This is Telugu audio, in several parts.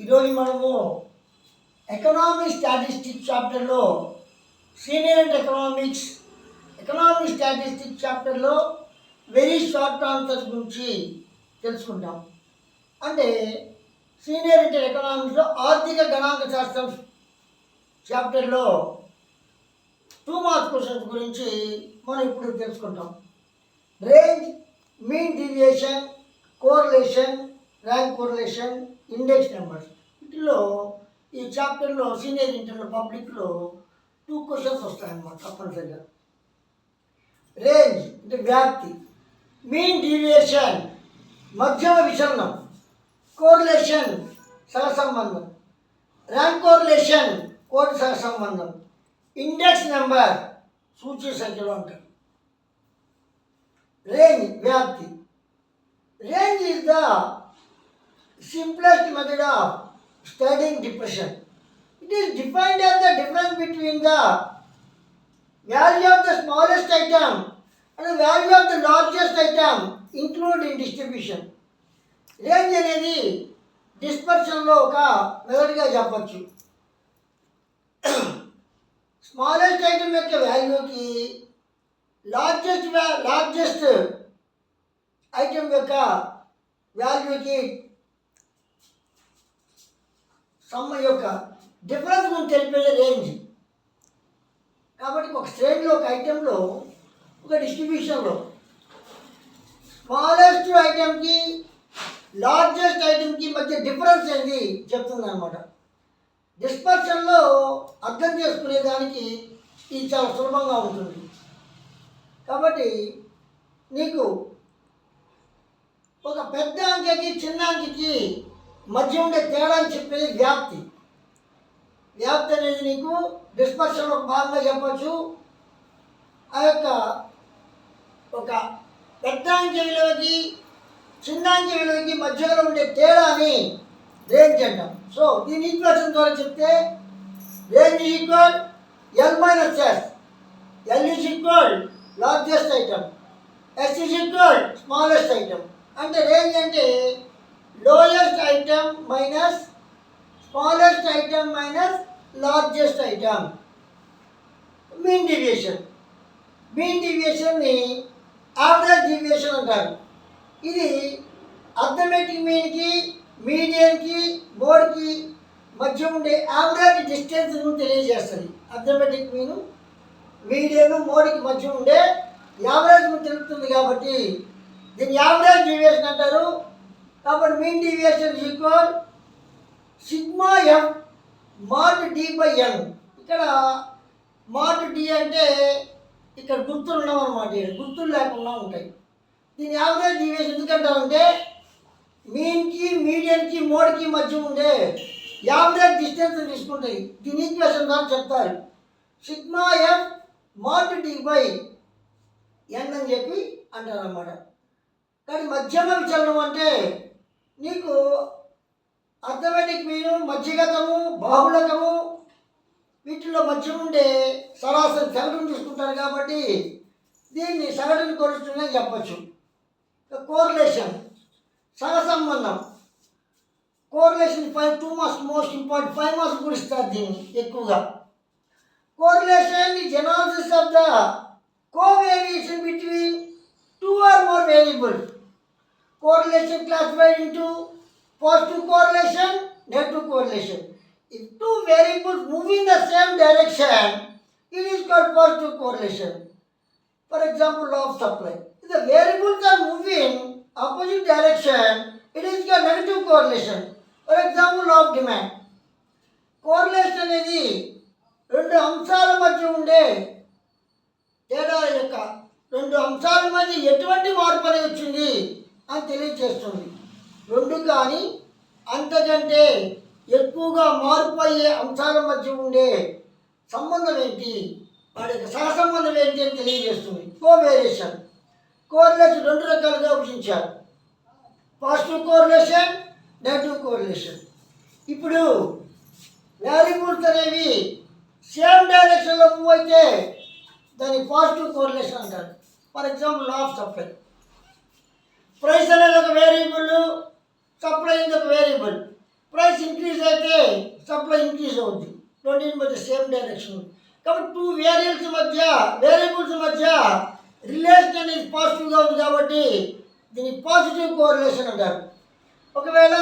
ఈరోజు మనము ఎకనామిక్ స్టాటిస్టిక్స్ చాప్టర్లో senior and economics economic statistics చాప్టర్లో వెరీ షార్ట్ ఆన్సర్స్ గురించి తెలుసుకుంటాం. అంటే సీనియర్ ఇంటర్ ఎకనామిక్స్లో ఆర్థిక గణాంక శాస్త్రం చాప్టర్లో టూ మార్క్స్ క్వశ్చన్స్ గురించి మనం ఇప్పుడు తెలుసుకుంటాం. Range mean deviation correlation rank correlation index numbers వీటిలో ఈ చాప్టర్లో సీనియర్ ఇంటర్లో పబ్లిక్లో టూ క్వశ్చన్స్ వస్తాయన్నమాట తప్పనిసరిగా. రేంజ్ అంటే వ్యాప్తి. మీన్ డీవియేషన్ మధ్యమ విషమం కోరిలేషన్ సహసంబంధం. ర్యాంక్ కోరిలేషన్ కోటి సహసంబంధం. ఇండెక్స్ నెంబర్ సూచి సంఖ్యలో అంటారు. రేంజ్ వ్యాప్తి. Range is the Simplest method of studying depression it is defined as the difference between the value of the smallest item and the value of the largest item included in distribution. Range అనేది డిస్పర్షన్లో ఒక మెథడ్గా చెప్పచ్చు స్మాలెస్ట్ ఐటమ్ యొక్క వాల్యూకి లార్జెస్ట్ లార్జెస్ట్ ఐటమ్ యొక్క వాల్యూకి సమ్మ యొక్క డిఫరెన్స్ మనం తెలిపేది రేంజ్ కాబట్టి ఒక శ్రేణిలో ఒక ఐటెంలో ఒక డిస్ట్రిబ్యూషన్లో స్మాలెస్ట్ ఐటెంకి లార్జెస్ట్ ఐటెంకి మధ్య డిఫరెన్స్ అనేది చెప్తుంది అనమాట డిస్పర్షన్లో అర్థం చేసుకునేదానికి ఇది చాలా సులభంగా ఉంటుంది. కాబట్టి నీకు ఒక పెద్ద అంకెకి చిన్న అంకెకి మధ్య ఉండే తేడా అని చెప్పేది వ్యాప్తి. వ్యాప్తి అనేది నీకు డిస్పర్షన్ ఒక భాగంగా చెప్పచ్చు. ఆ యొక్క ఒక పెద్ద అంకె విలువకి చిన్న విలువకి మధ్యలో ఉండే తేడాని రేంజ్ అంటాం. సో దీని ఈక్వేషన్ ద్వారా చెప్తే range equal L minus S. L is equal largest item. S is equal smallest item. అంటే రేంజ్ అంటే lowest item minus smallest item minus largest item mean deviation mean డివియేషన్ని average deviation అంటారు. ఇది అర్థమెటిక్ మీన్కి మీడియంకి బోర్డ్కి మధ్య ఉండే యావరేజ్ డిస్టెన్స్ను తెలియజేస్తుంది. అర్థమెటిక్ మీను మీడియం మోడీకి మధ్య ఉండే యావరేజ్ తెలుపుతుంది కాబట్టి దీన్ని యావరేజ్ డివియేషన్ అంటారు కాబట్టి mean deviation equal sigma F mod D by N ఇక్కడ మార్ట్ డి అంటే ఇక్కడ గుర్తులు ఉండవన్నమాట గుర్తులు లేకుండా ఉంటాయి. దీని యావరేజ్ డీవియేషన్ ఎందుకంటారంటే మీన్కి మీడియంకి మోడ్కి మధ్య ఉండే యావరేజ్ డిస్టెన్స్ తీసుకుంటాయి. దీని ఈక్వేషన్ ద్వారా చెప్తారు. Sigma F mod D by N అని చెప్పి అంటారు అన్నమాట కానీ మధ్యమ విచలనం అంటే నీకు అర్థమెటిక్ మీను మధ్యగతము బాహుళకము వీటిలో మధ్య ఉండే సరాసరి సగటును తీసుకుంటారు కాబట్టి దీన్ని సగటును కొలుస్తుందని చెప్పచ్చు. కోరిలేషన్ సహసంబంధం. Correlation five two marks most important five marks కూడా ఇస్తారు దీన్ని ఎక్కువగా. Correlation is analysis of the covariation between two or more variables Correlation classified into positive correlation, negative correlation. If two variables move in the same direction, it is called positive correlation. For example, law of supply. If the variables are moving opposite direction, it is called negative correlation. For example, law of demand. Correlation అనేది రెండు అంశాల మధ్య ఉండే తేడాల యొక్క రెండు అంశాల మధ్య ఎటువంటి మార్పు అనేది వచ్చింది అని తెలియజేస్తుంది. రెండు కానీ అంతకంటే ఎక్కువగా మార్పు అయ్యే అంశాల మధ్య ఉండే సంబంధం ఏంటి? వాడి యొక్క సహసంబంధం ఏంటి అని తెలియజేస్తుంది. కోవేరియేషన్ కోరిలేషన్ రెండు రకాలుగా విభజించారు. పాజిటివ్ కోరిలేషన్ నెగిటివ్ కోరిలేషన్ ఇప్పుడు వేరియబుల్స్ అనేవి సేమ్ డైరెక్షన్లో మూవ్ అయితే దాన్ని పాజిటివ్ కోరిలేషన్ అంటారు. For example law of supply price అనేది ఒక వేరియబుల్ సప్లై అనేది ఒక వేరియబుల్ ప్రైస్ ఇంక్రీజ్ అయితే సప్లై ఇంక్రీజ్ అవుద్ది. రెండింటి మధ్య సేమ్ డైరెక్షన్ కాబట్టి టూ వేరియల్స్ మధ్య వేరియబుల్స్ మధ్య రిలేషన్ అనేది పాజిటివ్గా ఉంది కాబట్టి దీన్ని పాజిటివ్ కోరిలేషన్ అంటారు. ఒకవేళ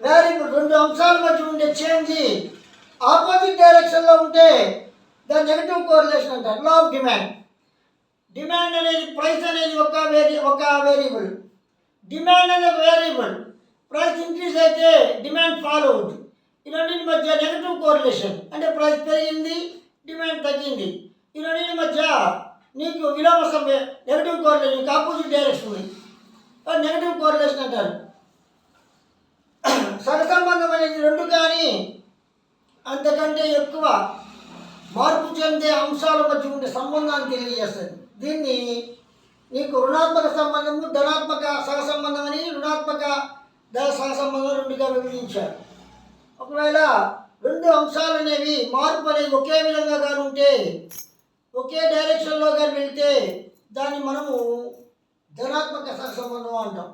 వేరియబుల్ రెండు అంశాల మధ్య ఉండే చేంజ్ ఆపోజిట్ డైరెక్షన్లో ఉంటే దాని నెగటివ్ కోరిలేషన్ అంటారు. లా ఆఫ్ డిమాండ్ డిమాండ్ అనేది ప్రైస్ అనేది ఒక వేరి ఒక వేరియబుల్ డిమాండ్ అనేది ఒక వేరియబుల్ ప్రైస్ ఇంక్రీజ్ అయితే డిమాండ్ ఫాలో అవుతుంది ఈ రెండింటి మధ్య నెగటివ్ కోరిలేషన్ అంటే ప్రైస్ పెరిగింది డిమాండ్ తగ్గింది. ఈ రెండింటి మధ్య నీకు విలోమ సమయ నెగటివ్ కోరిలేషన్ నీకు ఆపోజిట్ డైరెక్షన్ ఉంది. నెగటివ్ కోరిలేషన్ అంటారు. సగ సంబంధం అనేది రెండు కానీ అంతకంటే ఎక్కువ మార్పు చెందే అంశాల మధ్య ఉండే సంబంధాన్ని తెలియజేస్తుంది. దీన్ని నీకు రుణాత్మక సంబంధము ధనాత్మక సహ సంబంధం అని రుణాత్మక ధన సహ సంబంధం రెండుగా విభజించారు. ఒకవేళ రెండు అంశాలు అనేవి మార్పు అనేది ఒకే విధంగా కానీ ఉంటే ఒకే డైరెక్షన్లో కానీ వెళ్తే దాన్ని మనము ధనాత్మక సహసంబంధం అంటాం.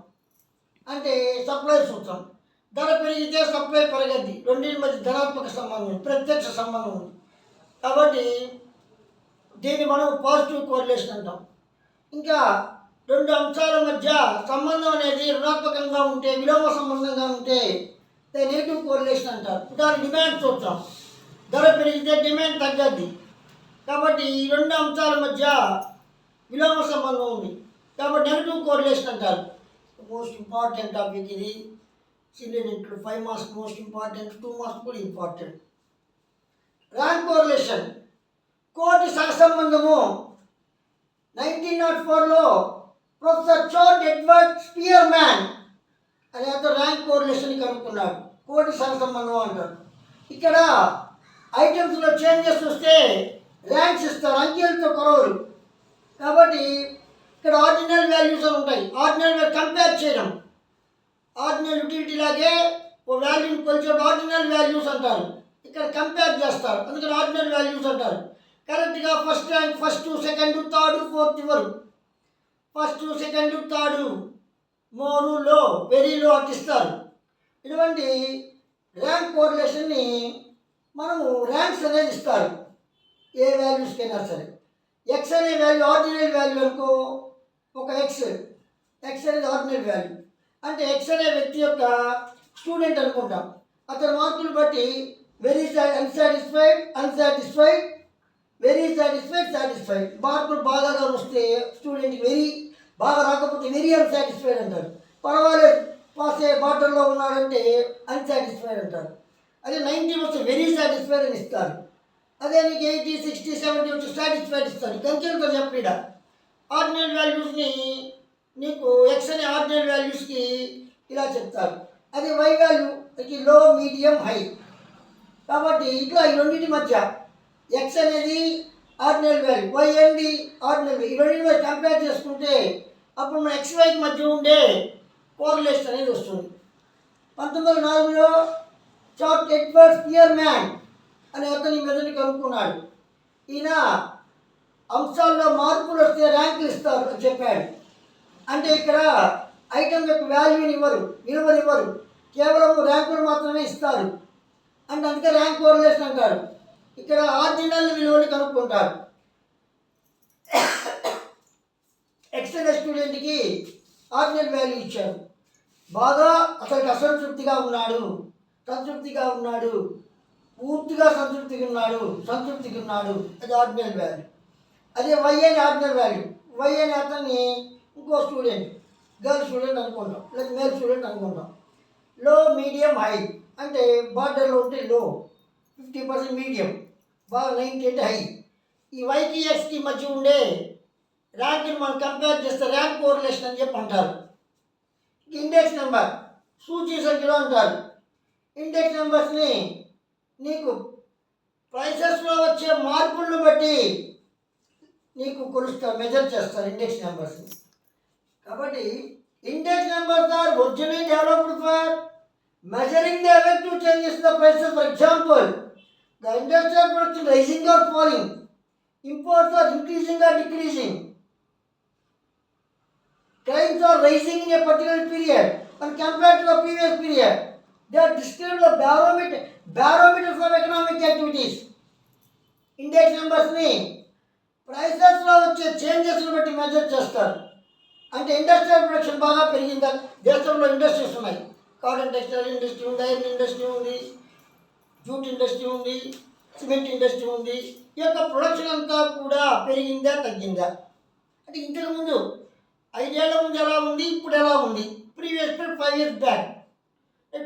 అంటే సప్లై సూత్రం ధర పెరిగితే సప్లై పెరగద్ది. రెండింటి మధ్య ధనాత్మక సంబంధం ఉంది ప్రత్యక్ష సంబంధం ఉంది. కాబట్టి దీన్ని మనం పాజిటివ్ కోరిలేషన్ అంటాం. ఇంకా రెండు అంశాల మధ్య సంబంధం అనేది రుణాత్మకంగా ఉంటే విలోమ సంబంధంగా ఉంటే నెగిటివ్ కోరిలేషన్ అంటారు ఉదాహరణ డిమాండ్ చూద్దాం ధర పెరిగితే డిమాండ్ తగ్గద్ది కాబట్టి ఈ రెండు అంశాల మధ్య విలోమ సంబంధం ఉంది. కాబట్టి నెగిటివ్ కోరిలేషన్ అంటారు. మోస్ట్ ఇంపార్టెంట్ టాపిక్ ఇది. చిల్డ్రన్ ఇంట్లో five marks most important two marks కూడా ఇంపార్టెంట్ ర్యాంక్ కోరిలేషన్ కోటి సహసంబంధము. నైన్టీన్ నాట్ ఫోర్లో ప్రొఫెసర్ చోట్ ఎడ్వర్డ్ స్పియర్ మ్యాన్ అనే ర్యాంక్ కోరిలేషన్ కనుక్కున్నాడు. కోటి సహసంబంధం అంటారు ఇక్కడ ఐటమ్స్లో చేంజెస్ వస్తే ర్యాంక్స్ ఇస్తారు. అంకెలతో కొరవరు కాబట్టి ఇక్కడ ఆర్డినల్ వాల్యూస్ అని ఉంటాయి. ఆర్డినల్ వాల్యూ కంపేర్ చేయడం. ఆర్డినల్ యూటిలిటీ లాగే ఓ వాల్యూని కొలిచే ఆర్డినల్ వాల్యూస్ అంటారు. ఇక్కడ కంపేర్ చేస్తారు. అందుకని ఆర్డినల్ వాల్యూస్ అంటారు. కరెక్ట్గా first rank first second third fourth ఇవ్వరు. ఫస్ట్ సెకండ్ థర్డ్ మోరు లో వెరీ లో ఇటువంటి ర్యాంక్ కోరిలేషన్ని మనము ర్యాంక్స్ అనేది ఇస్తారు. ఏ వాల్యూస్కైనా సరే. ఎక్స్ అనే వాల్యూ ఆర్డినరీ వాల్యూ అనుకో ఒక ఎక్స్ ఎక్స్ అనేది ఆర్డినరీ వాల్యూ అంటే ఎక్స్ అనే వ్యక్తి యొక్క స్టూడెంట్ అనుకుంటాం. అతని మార్కులు బట్టి very unsatisfied unsatisfied very satisfied satisfied మార్కులు బాగా వస్తే స్టూడెంట్ వెరీ బాగా రాకపోతే వెరీ అన్సాటిస్ఫైడ్ అంటారు. పర్వాలేదు పాస్ అయ్యే బాటల్లో ఉన్నాడంటే అన్సాటిస్ఫైడ్ అంటారు. అదే నైంటీ వస్తే వెరీ సాటిస్ఫైడ్ అని ఇస్తారు. అదే నీకు ఎయిటీ సిక్స్టీ సెవెంటీ వచ్చి సాటిస్ఫైడ్ ఇస్తారు. కంచెలతో చెప్పిడ? ఆర్డినరీ వాల్యూస్ని నీకు ఎక్స్ అనే ఆర్డినరీ వాల్యూస్కి ఇలా చెప్తారు. అదే Y value low medium high కాబట్టి ఇట్లా ఈ రెండింటి మధ్య ఎక్స్ అనేది ఆర్డినరీ వాల్యూ వై అనేది ఆర్డినరీ ఈ రెండింటి మధ్య కంపేర్ చేసుకుంటే అప్పుడు మన ఎక్స్ వైకి మధ్య ఉండే కోరిలేషన్ అనేది వస్తుంది. పంతొమ్మిది వందల నాలుగులో చార్ట్ ఎడ్వర్డ్ పియర్ మ్యాన్ అనే అతని మెదడుని కనుక్కున్నాడు. ఈయన అంశాల్లో మార్పులు వస్తే ర్యాంకులు ఇస్తారు అని చెప్పాడు. అంటే ఇక్కడ ఐటమ్ యొక్క వాల్యూని ఇవ్వరు విలువని ఇవ్వరు. కేవలం ర్యాంకులు మాత్రమే ఇస్తారు. అంటే అందుకే ర్యాంక్ కోరిలేషన్ అంటారు. ఇక్కడ ఆర్డినల్ విలువని కనుక్కుంటారు. ఎక్స్టర్నల్ స్టూడెంట్కి ఆర్డినల్ వాల్యూ ఇచ్చారు బాగా అతనికి అసంతృప్తిగా ఉన్నాడు. సంతృప్తిగా ఉన్నాడు. పూర్తిగా సంతృప్తిగా ఉన్నాడు. సంతృప్తిగా ఉన్నాడు. అది ఆర్డినల్ వాల్యూ అదే వై అని ఆర్డినల్ వాల్యూ వై అని అతన్ని ఇంకో స్టూడెంట్ గర్ల్ స్టూడెంట్ అనుకుంటాం. లేదా మేల్ స్టూడెంట్ అనుకుంటాం. లో మీడియం హై అంటే బార్డర్లో ఉంటే లో ఫిఫ్టీ పర్సెంట్ మీడియం బాగా నైంటీ అంటే హై ఈ వైకి ఎక్స్కి మధ్య ఉండే ర్యాంక్ని మనం కంపేర్ చేస్తే ర్యాంక్ కోరిలేషన్ అని చెప్పి అంటారు. ఇండెక్స్ నెంబర్ సూచీ సంఖ్యలో అంటారు. ఇండెక్స్ నెంబర్స్ని నీకు ప్రైసెస్లో వచ్చే మార్పులను బట్టి నీకు కొలుస్తారు మెజర్ చేస్తారు ఇండెక్స్ నెంబర్స్ని. కాబట్టి index numbers are originally developed for measuring the effective changes the prices for example the industrial production rising or falling imports are increasing or decreasing. Times are rising in a particular period. When compared to the previous period. They are described the barometer, barometers of economic activities index నెంబర్స్ని ప్రైసెస్లో వచ్చే చేంజెస్ని బట్టి మెజర్ చేస్తారు. అంటే ఇండస్ట్రియల్ ప్రొడక్షన్ బాగా పెరిగిందా? దేశంలో ఇండస్ట్రీస్ ఉన్నాయి. కాటన్ టెక్స్టైల్ ఇండస్ట్రీ ఉంది ఐరన్ ఇండస్ట్రీ ఉంది జూట్ ఇండస్ట్రీ ఉంది సిమెంట్ ఇండస్ట్రీ ఉంది. ఈ యొక్క ప్రొడక్షన్ అంతా కూడా పెరిగిందా తగ్గిందా? అంటే ఇంతకుముందు ఐదేళ్ళ ముందు ఎలా ఉంది ఇప్పుడు ఎలా ఉంది? Previous five years back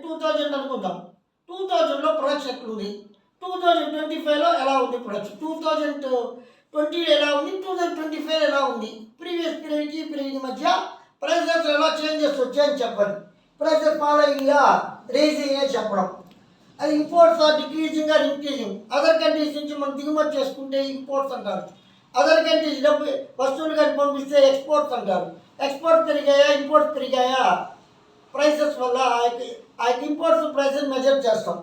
two thousand అనుకుందాం. టూ థౌజండ్లో ప్రొడక్షన్ ఎట్లుంది? టూ థౌజండ్ ట్వంటీ ఫైవ్లో ఎలా ఉంది ప్రొడక్షన్ టూ థౌజండ్ ట్వంటీలో ఎలా ఉంది? టూ థౌజండ్ ట్వంటీ ఫైవ్ ఎలా ఉంది? ప్రీవియస్ పీరియడ్కి పీరియడ్ మధ్య ప్రైసెస్ ఎలా చేంజెస్ వచ్చాయని చెప్పండి. ప్రైసెస్ అయ్యా రేజింగ్ అని చెప్పడం. అది imports are decreasing or increasing other countries నుంచి మనం దిగుమతి చేసుకుంటే ఇంపోర్ట్స్ అంటారు. అదర్ కంట్రీస్ డబ్బు వస్తువులు కానీ పంపిస్తే ఎక్స్పోర్ట్స్ అంటారు. ఎక్స్పోర్ట్స్ పెరిగాయా ఇంపోర్ట్స్ పెరిగాయా? ప్రైసెస్ వల్ల ఆ యొక్క ఆ ఇంపోర్ట్స్ ప్రైసెస్ మెజర్ చేస్తాం.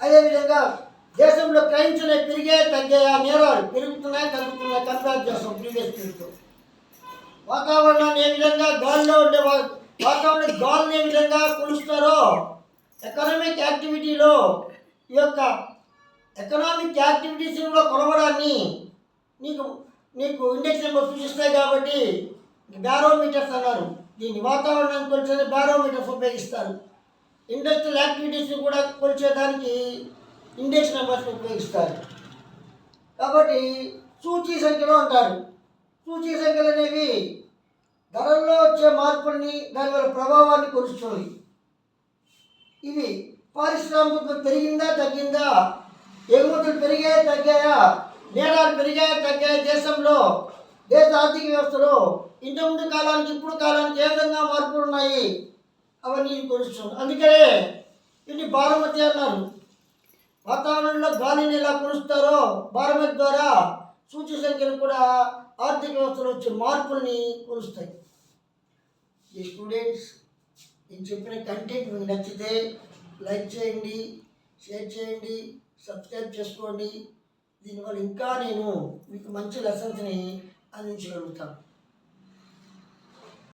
అదేవిధంగా దేశంలో క్రైమ్స్ అనేవి పెరిగాయా తగ్గాయా? నేరాలు పెరుగుతున్నాయా తగ్గుతున్నాయా? కంపేర్ చేస్తాం ప్రీవియస్ పీరియడ్తో వాతావరణాన్ని ఏ విధంగా గాలిలో ఉండే వాతావరణ గాలిని ఏ విధంగా కొలుస్తారో ఎకనామిక్ యాక్టివిటీలో ఈ యొక్క ఎకనామిక్ యాక్టివిటీస్లో కూడా కొలవడాన్ని నీకు నీకు ఇండెక్స్ నెంబర్ సూచిస్తాయి కాబట్టి బ్యారోమీటర్స్ అన్నారు. దీన్ని వాతావరణాన్ని కొలిచేది బ్యారోమీటర్స్ ఉపయోగిస్తారు. ఇండస్ట్రియల్ యాక్టివిటీస్ని కూడా కొలిచేదానికి ఇండెక్స్ నెంబర్స్ ఉపయోగిస్తారు. కాబట్టి సూచీ సంఖ్యలో అంటారు. సూచీ సంఖ్యలు అనేవి ధరల్లో వచ్చే మార్పుల్ని దానివల్ల ప్రభావాన్ని కొలుస్తుంది ఇవి పారిశ్రామిక పెరిగిందా తగ్గిందా? ఎగుమతులు పెరిగాయా తగ్గాయా? నేరాలు పెరిగాయి తగ్గాయి దేశంలో దేశ ఆర్థిక వ్యవస్థలో. ఇంతకుముందు కాలానికి ఇప్పుడు కాలానికి ఏ విధంగా మార్పులు ఉన్నాయి? అవన్నీ కొలుస్తుంది అందుకనే ఇన్ని భారమతి అన్నారు. వాతావరణంలో గాలిని ఎలా కొలుస్తారో భారమతి ద్వారా సూచి సంఖ్యలు కూడా ఆర్థిక వ్యవస్థలో వచ్చే మార్పుల్ని కొలుస్తాయి. ఈ స్టూడెంట్స్ నేను చెప్పిన కంటెంట్ మీకు నచ్చితే లైక్ చేయండి షేర్ చేయండి సబ్స్క్రైబ్ చేసుకోండి. దీనివల్ల ఇంకా నేను మీకు మంచి లెసన్స్ని అందించగలుగుతాను.